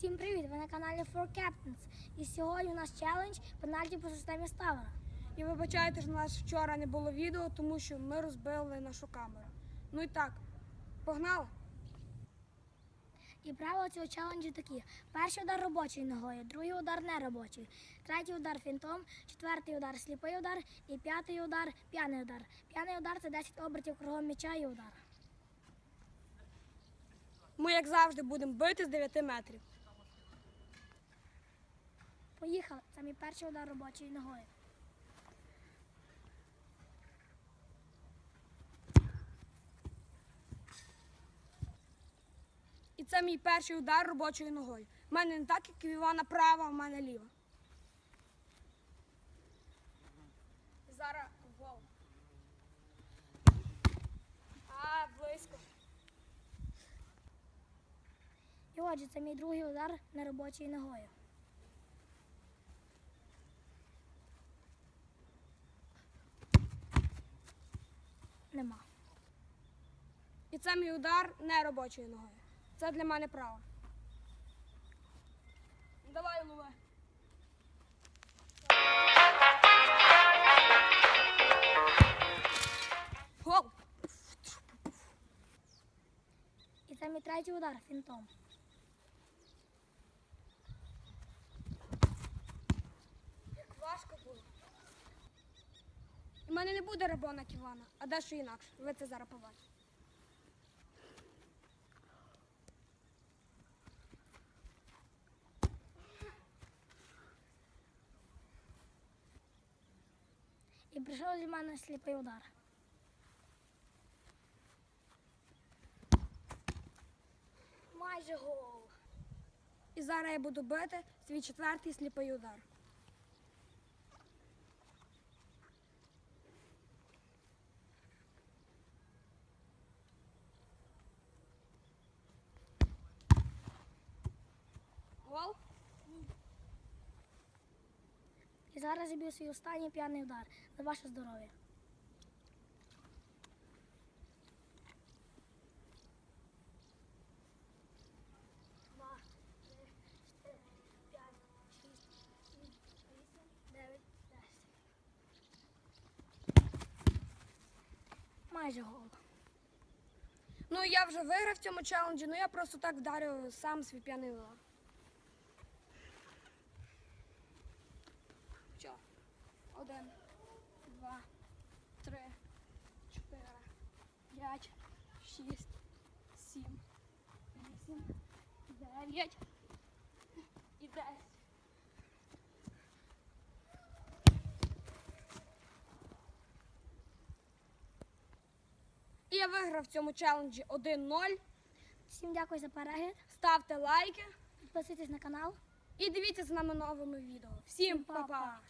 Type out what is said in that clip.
Всім привіт! Ви на каналі For Captains. І сьогодні у нас челендж пенальті по системі Ставера. І вибачайте, що у нас вчора не було відео, тому що ми розбили нашу камеру. Ну і так, погнали. І правила цього челенджу такі: перший удар робочою ногою, другий удар не робочий, третій удар фінтом, четвертий удар сліпий удар і п'ятий удар п'яний удар. П'яний удар це 10 обертів кругом м'яча і удар. Ми, як завжди, будемо бити з 9 метрів. Поїхали. Це мій перший удар робочою ногою. І це мій перший удар робочою ногою. У мене не так, як в Івана права, а в мене ліва. Зараз гол. А, близько. І отже, це мій другий удар не робочою ногою. Нема. І це мій удар не робочою ногою. Це для мене право. Давай, лови. Гол! І це мій третій удар фінтом. Як важко було. У мене не буде рабонок Івана, а дещо інакше. Ви це зараз побачите. І прийшов зі мене сліпий удар. Майже гол. І зараз я буду бити свій четвертий сліпий удар. Гол? Зараз заб'ю свій останній п'яний удар за ваше здоров'я. Майже гол. Ну я вже виграв в цьому челенджі, ну я просто так вдарив сам свій п'яний удар. Що? Один, два, три, чотири, п'ять, шість, сім, вісім, дев'ять і десять. І я виграв в цьому челенджі 1-0. Всім дякую за перегляд. Ставте лайки Підписуйтесь на канал. І дивіться з нами новими відео. Всім па-па!